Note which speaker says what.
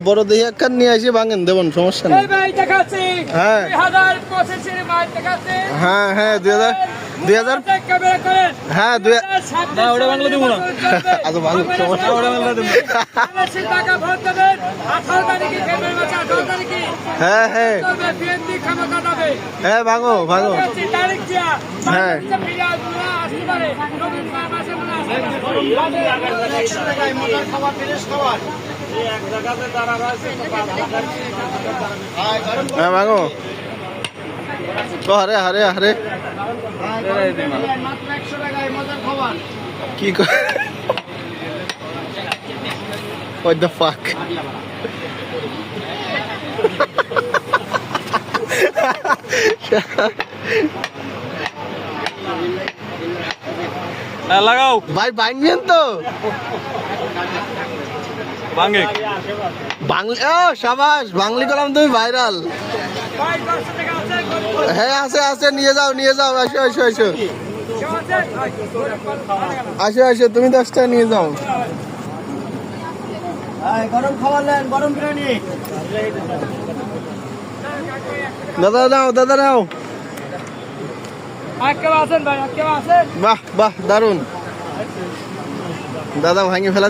Speaker 1: বড় দেখি একখান নিয়ে আসি ভাঙেন দেবন সমস্যা নেই
Speaker 2: এই ভাই দেখাচ্ছি
Speaker 1: হ্যাঁ। হ্যাঁ হ্যাঁ দুই হাজার দুই হাজার হ্যাঁ দুই
Speaker 2: না
Speaker 3: ওটা বাংলা দিব না।
Speaker 1: আচ্ছা সমস্যা
Speaker 3: বাংলা দেবো
Speaker 1: হ্যাঁ হ্যাঁ হ্যাঁ ভাঙো ভাঙো হ্যাঁ।
Speaker 2: হয়
Speaker 1: ভাঙো তো হারে হারে হারে। কি What the fuck?
Speaker 3: হ্যাঁ লাগাও।
Speaker 1: ভাই ভাঙবেন তো। বাংলি ও সাবাস বাংলি কলাম তুমি ভাইরাল
Speaker 2: ভাই, দশটা টাকা আছে,
Speaker 1: হ্যাঁ আছে আছে নিয়ে যাও নিয়ে যাও আসো আসো আসো। আসো আসো তুমি দশটা নিয়ে যাও।
Speaker 4: গরম খাবার নেন গরম বিরিয়ানি
Speaker 1: দাদা নাও দাদা নাও বাহ বাহ দারুণ দাদা ভাঙে ফেলা